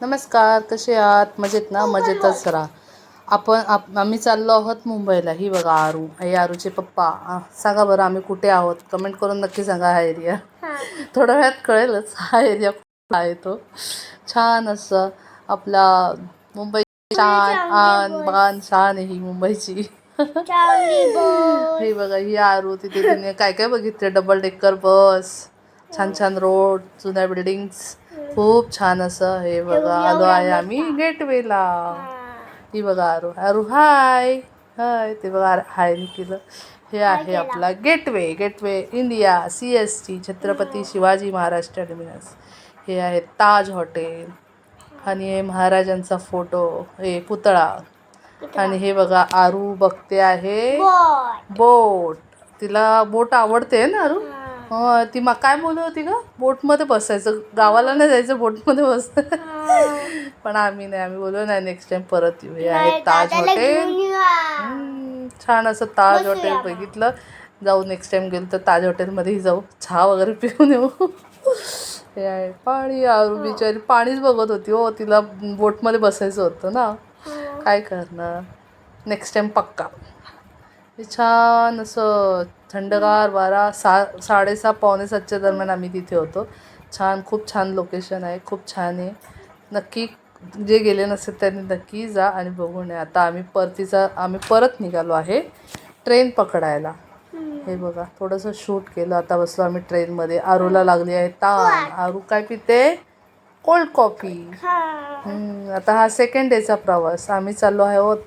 नमस्कार कसे आहात? मजेत ना? मजेतच राहा आपण आप आम्ही चाललो आहोत मुंबईला. ही बघा आरू हे आरूचे पप्पा. सांगा बरं आम्ही कुठे आहोत? कमेंट करून नक्की सांगा हा एरिया. थोड्या वेळात कळेलच हा एरिया कुठला आहे तो. छान असं आपला मुंबई छान आन बान छान आहे ही मुंबईची. हे बघा ही आरू तिथे तिने काय काय बघितले? Double decker bus. छान छान रोड जुन्या बिल्डिंग्स. खूप छान असं हे बघा आलो आहे आम्ही गेटवेला. ही. बघा आरू आरू हाय हाय ते बघा हाय केलं हे आहे आपला gateway gateway India C S T Chhatrapati Shivaji Maharaj terminus. हे आहे ताज हॉटेल आणि हे महाराजांचा फोटो हे पुतळा. आणि हे बघा आरू बघते आहे बोट. तिला बोट आवडते ना अरू हो ती मग काय बोलत होती का बोटमध्ये बसायचं. गावाला नाही जायचं बोटमध्ये बस पण आम्ही नाही आम्ही बोललो नाही नेक्स्ट टाइम परत येऊ हे आहे ताज हॉटेल हम्म, छान असं ताज हॉटेल बघितलं. जाऊ नेक्स्ट टाइम गेलो तर ताज हॉटेलमध्येही जाऊ. चहा वगैरे पिऊन येऊ. हे आहे पाणी आरू बिचारी. पाणीच बघत होती हो तिला बोटमध्ये बसायचं होतं ना. काय करणार? नेक्स्ट टाइम पक्का. हे छान असं थंडगार वारा सा साडेसहा पावणे सातच्या दरम्यान आम्ही तिथे होतो. छान खूप छान लोकेशन आहे खूप छान आहे. नक्की जे गेले नसेल त्यांनी नक्की जा आणि बघून या. आता आम्ही परतीचा आम्ही परत निघालो आहे ट्रेन पकडायला. हे बघा थोडंसं शूट केलं. आता बसलो आम्ही ट्रेनमध्ये. आरूला लागली आहे ताण. आरू काय पिते? Cold coffee. आता हा सेकंड डेचा प्रवास. आम्ही चाललो आहोत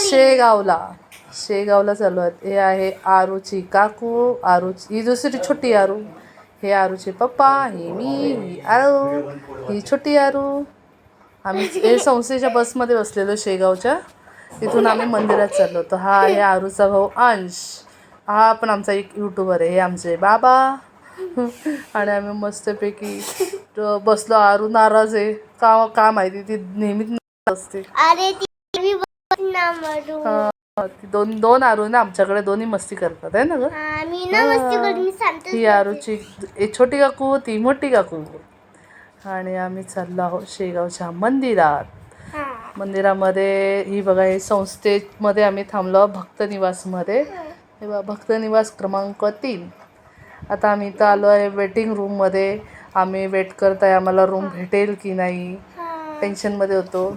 शेगावला. शेगावला चाललो आहेत. हे आहे आरूची काकू आरूची ही दुसरी छोटी आरू. हे आरूचे पप्पा हे मी ही आरू ही छोटी आरू. आम्ही हे संस्थेच्या बसमध्ये बसलेलो शेगावच्या. तिथून आम्ही मंदिरात चाललो. होतो हा आहे आरूचा भाऊ अंश. हा पण आमचा एक यूट्यूबर आहे. हे आमचे बाबा. आणि आम्ही मस्तपैकी बसलो. आरू नाराज आहे. का का माहिती ती नेहमीच असते. दोन दोन आरू ना आमच्याकडे दोन्ही मस्ती करतात आहे ना ग? हा, मी ना मस्ती करून मी सांगतो ही आरूची एक छोटी काकू ती मोठी काकू. आणि आम्ही चाललो आहोत शेगावच्या मंदिरात. हा. मंदिरामध्ये ही बघा हे संस्थेमध्ये आम्ही थांबलो भक्त निवासमध्ये. हे. बघा भक्त निवास क्रमांक तीन. आता आम्ही इथं आलो आहे वेटिंग रूममध्ये आम्ही वेट करत आहे आम्हाला रूम भेटेल की नाही. टेन्शनमध्ये होतो.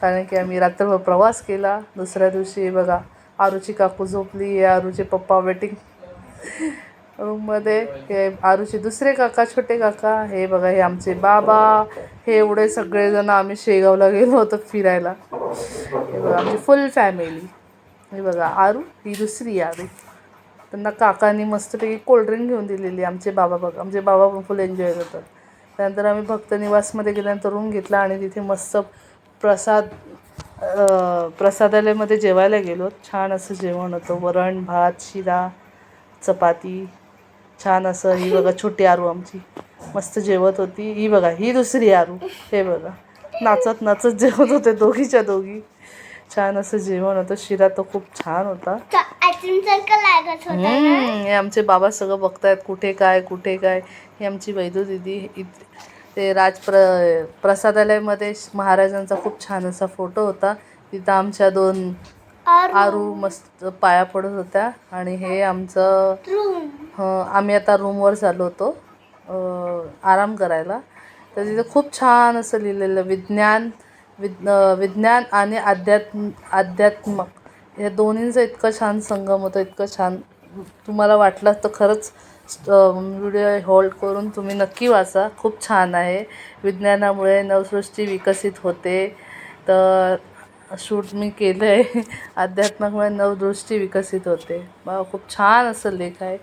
कारण की आम्ही रात्रभर प्रवास केला. दुसऱ्या दिवशी बघा आरूची काकू झोपली हे आरूचे पप्पा वेटिंग रूममध्ये हे आरूचे दुसरे काका छोटे काका हे बघा हे आमचे बाबा. हे एवढे सगळेजण आम्ही शेगावला गेलो होतो फिरायला. हे बघा आमची फुल फॅमिली हे बघा आरू ही दुसरी आरू. त्यांना काकांनी मस्तपैकी कोल्ड्रिंक घेऊन दिलेली आमचे बाबा बघा आमचे बाबा पण फुल एन्जॉय करतात. त्यानंतर आम्ही भक्त निवासमध्ये गेल्यानंतर रूम घेतला आणि तिथे मस्त प्रसाद अं, प्रसादालयामध्ये जेवायला गेलो. छान असं जेवण होतं. वरण भात शिरा चपाती. छान असं ही बघा छोटी आरू आमची. मस्त जेवत होती. ही बघा ही दुसरी आरू. हे बघा. नाचत नाचत जेवत होते दोघीच्या दोघी. छान असं जेवण होतं. शिरा तो खूप छान होता. हे आमचे बाबा सगळं बघतायत. कुठे काय कुठे काय? ही आमची वैदू दिदी ते राज प्र प्रसादालयामध्ये महाराजांचा खूप छान असा फोटो होता. तिथं आमच्या दोन आरू. मस्त पाया पडत होत्या. आणि हे आमचं हं, आम्ही आता रूमवर चाललो होतो. आराम करायला. तर तिथे खूप छान असं लिहिलेलं विज्ञान विज्ञ विज्ञान आणि अध्यात्म अध्यात्मक या दोन्हींचं इतकं छान संगम होतं इतकं छान. तुम्हाला वाटलं तर खरंच व्हिडिओ होल्ड करून तुम्ही नक्की वाचा. खूप छान आहे. विज्ञानामुळे नवसृष्टी विकसित होते. तर शूट मी केलं आहे अध्यात्मामुळे नवदृष्टी विकसित होते. बा खूप छान असं लेख आहे.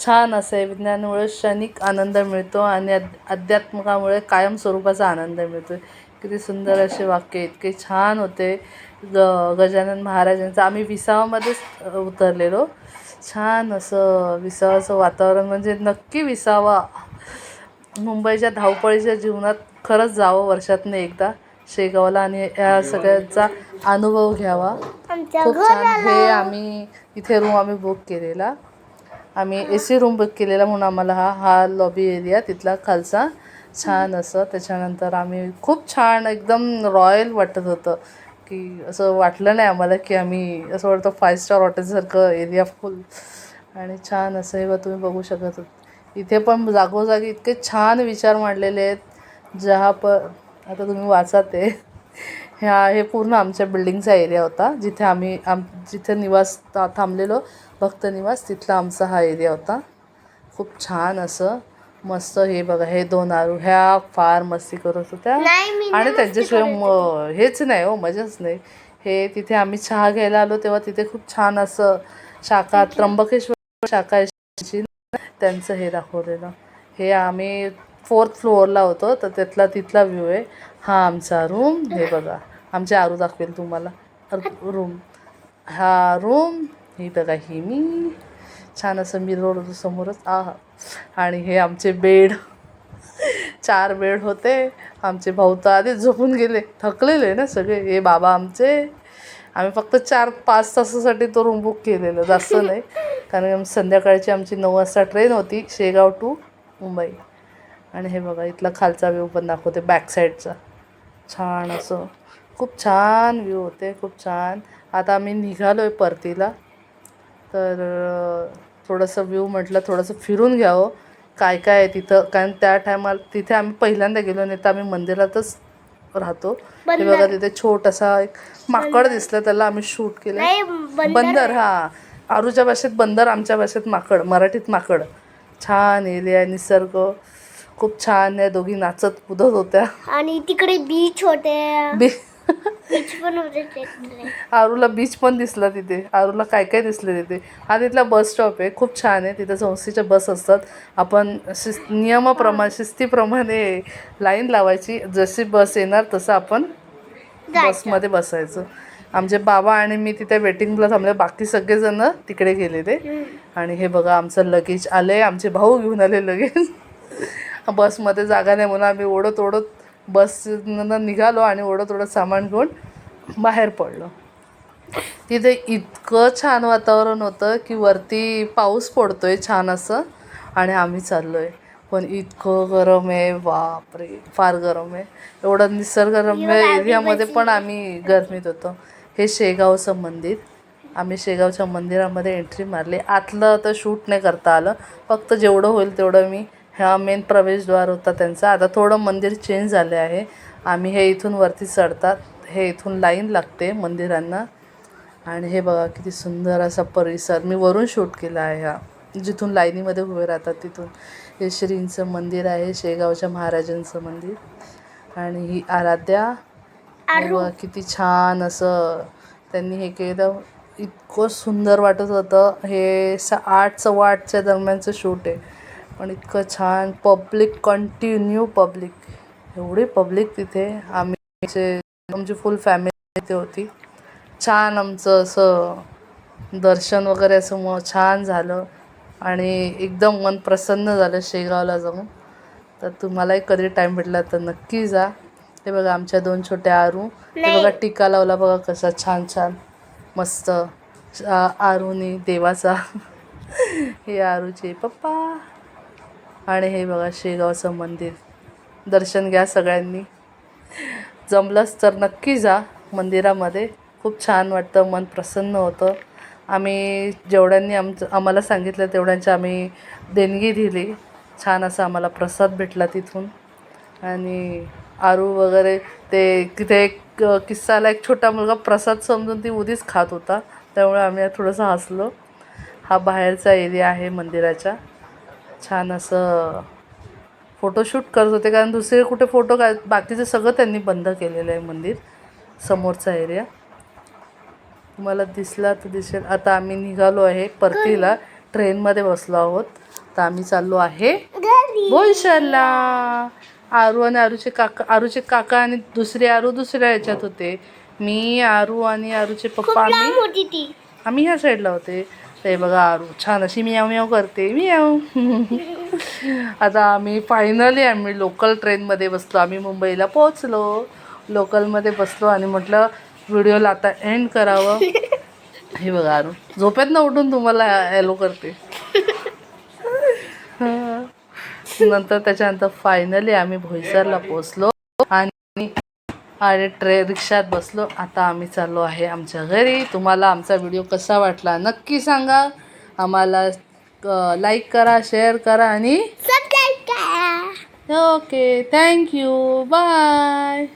छान असं आहे. विज्ञानामुळे क्षणिक आनंद मिळतो आणि अध्यात्मकामुळे कायम स्वरूपाचा आनंद मिळतो. किती सुंदर असे वाक्य इतके छान होते. ग गजानन महाराजांचं. आम्ही विसावामध्येच उतरलेलो. छान असं विसावाचं वातावरण म्हणजे नक्की विसावा. मुंबईच्या धावपळीच्या जीवनात खरंच जावं वर्षातनं एकदा. शेगावला आणि या सगळ्यांचा अनुभव घ्यावा. खूप छान. हे आम्ही इथे रूम आम्ही बुक केलेला. आम्ही ए सी रूम बुक केलेला म्हणून आम्हाला हा हा लॉबी एरिया तिथला खालचा. छान असं. त्याच्यानंतर आम्ही खूप छान एकदम रॉयल वाटत होतं. की असं वाटलं नाही आम्हाला की आम्ही असं वाटतं फाय स्टार हॉटेलसारखं एरिया फुल आणि छान असं हे तुम्ही बघू शकत होत. इथे पण जागोजागी इतके छान विचार मांडलेले आहेत जहा प आता तुम्ही वाचा ते ह्या हे पूर्ण आमच्या बिल्डिंगचा एरिया होता जिथे आम्ही आम जिथे निवास था थांबलेलो भक्त निवास तिथला आमचा हा एरिया होता. खूप छान असं. मस्त हे बघा हे दोन आरू ह्या फार मस्ती करत होत्या. आणि त्यांच्याशिवाय म हेच नाही हो मजाच नाही. हे तिथे आम्ही चहा घ्यायला आलो तेव्हा तिथे खूप छान असं शाखा त्र्यंबकेश्वर शाखा त्यांचं हे दाखवलेलं. हे आम्ही फोर्थ फ्लोअरला होतो तर त्यातला तिथला व्ह्यू आहे. हा आमचा रूम हे बघा आमचे आरू दाखवेल तुम्हाला. रूम हा रूम ही बघा ही मी छान असं मिरर समोरच आहा. आणि हे आमचे बेड चार बेड होते. आमचे भाऊ तर आधीच झोपून गेले थकलेले ना सगळे. हे बाबा आमचे. आम्ही फक्त चार पाच तासासाठी तो रूम बुक केलेलं जास्त नाही. कारण संध्याकाळची आमची नऊ वाजता ट्रेन होती शेगाव टू मुंबई. आणि हे बघा इथला खालचा व्ह्यू पण दाखवते बॅक साईडचा छान असं. खूप छान व्ह्यू होते खूप छान. आता आम्ही निघालो आहे परतीला. तर थोडंसं व्ह्यू म्हटलं थोडंसं फिरून घ्यावं. काय काय आहे तिथं? कारण त्या टायमाला तिथे आम्ही पहिल्यांदा गेलो नाही तर आम्ही मंदिरातच राहतो. हे बघा तिथे छोटासा एक माकड दिसलं त्याला आम्ही शूट केलं. बंदर हा. आरूच्या भाषेत बंदर आमच्या भाषेत माकड मराठीत माकड. छान एरिया निसर्ग. खूप छान आहे दोघी नाचत कुदत होत्या. आणि तिकडे बीच होते बी बीच पण होते तिकडे. आरूला बीच पण दिसला तिथे. आरूला काय काय दिसलं तिथे. हा तिथला बस स्टॉप आहे. खूप छान आहे. तिथे संस्थेच्या बस असतात. आपण शिस् नियमाप्रमाणे शिस्तीप्रमाणे लाईन लावायची. जशी बस येणार तसं आपण बसमध्ये बसायचं. आमचे बाबा आणि मी तिथे वेटिंगला थांबले. बाकी सगळेजण तिकडे गेलेले आणि हे बघा आमचं लगेज आले आमचे भाऊ घेऊन आले लगेच. बसमध्ये जागा नाही म्हणून आम्ही ओढत ओढत बस निघालो आणि ओढत ओढत सामान घेऊन बाहेर पडलो. तिथे इतकं छान वातावरण होतं की वरती पाऊस पडतोय छान असं आणि आम्ही चाललो आहे पण इतकं गरम आहे बापरे फार गरम आहे. एवढं निसर्गरम्य एरियामध्ये पण आम्ही गरमीत होतो. हे शेगावचं मंदिर. आम्ही शेगावच्या मंदिरामध्ये एंट्री मारली. आतलं तर शूट नाही करता आलं. फक्त जेवढं होईल तेवढं मी ह्या मेन प्रवेशद्वार होता त्यांचा. आता थोडं मंदिर चेंज झाले आहे. आम्ही हे इथून वरती चढतात. हे इथून लाईन लागते मंदिरांना. आणि हे बघा किती सुंदर असा परिसर. मी वरून शूट केला आहे हा. जिथून लाईनीमध्ये उभे राहतात तिथून. हे श्रींचं मंदिर आहे. शेगावच्या महाराजांचं मंदिर. आणि ही आराध्या. हे बघा किती छान असं. त्यांनी हे केलं. इतकं सुंदर वाटत होतं. हे सा आठ सव्वा आठच्या दरम्यानचं शूट आहे. पण इतकं छान पब्लिक कंटिन्यू पब्लिक. एवढी पब्लिक तिथे. आम्ही आमची फुल फॅमिली तिथे होती. छान आमचं असं दर्शन वगैरे असं मग छान झालं. आणि एकदम मन प्रसन्न झालं शेगावला जाऊन. तर तुम्हालाही कधी टाईम भेटला तर नक्की जा. हे बघा आमच्या दोन छोट्या आरू. हे बघा टिका लावला बघा कसा छान छान मस्त आरूनी देवाचा. हे आरूचे पप्पा. आणि हे बघा शेगावचं मंदिर. दर्शन घ्या सगळ्यांनी. जमलंच तर नक्की जा मंदिरामध्ये. खूप छान वाटतं मन प्रसन्न होतं. आम्ही जेवढ्यांनी आमचं आम्हाला सांगितलं तेवढ्यांची आम्ही देणगी दिली. छान असा आम्हाला प्रसाद भेटला तिथून. आणि आरू वगैरे ते तिथे एक किस्साला एक छोटा मुलगा प्रसाद समजून ती उदीच खात होता. त्यामुळे आम्ही थोडंसं हसलो. हा बाहेरचा एरिया आहे मंदिराच्या. छान असं फोटोशूट करत होते. कारण दुसरे कुठे फोटो काय बाकीचं सगळं त्यांनी बंद केलेलं आहे मंदिर समोरचा एरिया तुम्हाला दिसला तर दिसेल. आता आम्ही निघालो आहे परतीला. ट्रेनमध्ये बसलो आहोत. तर आम्ही चाललो आहे घरी. बोईसरला आरू आणि आरूचे काका आरूचे काका आणि दुसरे आरू दुसऱ्या ह्याच्यात होते. मी आरू आणि आरूचे पप्पा आम्ही आम्ही ह्या साईडला होते. ते बघा आरू छान अशी मी याव करते. मियाव आता आम्ही फायनली आम्ही लोकल ट्रेनमध्ये बसलो. आम्ही मुंबईला पोहोचलो. लोकलमध्ये बसलो आणि म्हटलं व्हिडिओला आता एंड करावं. हे बघा आरू झोपेत ना उठून तुम्हाला हॅलो करते. नंतर त्याच्यानंतर फायनली आम्ही भोईसरला पोचलो आणि आणि ट्रे रिक्षात बसलो. आता आम्ही चाललो आहे आमच्या घरी. तुम्हाला आमचा व्हिडिओ कसा वाटला नक्की सांगा. आम्हाला लाईक करा शेअर करा आणि ओके थँक्यू बाय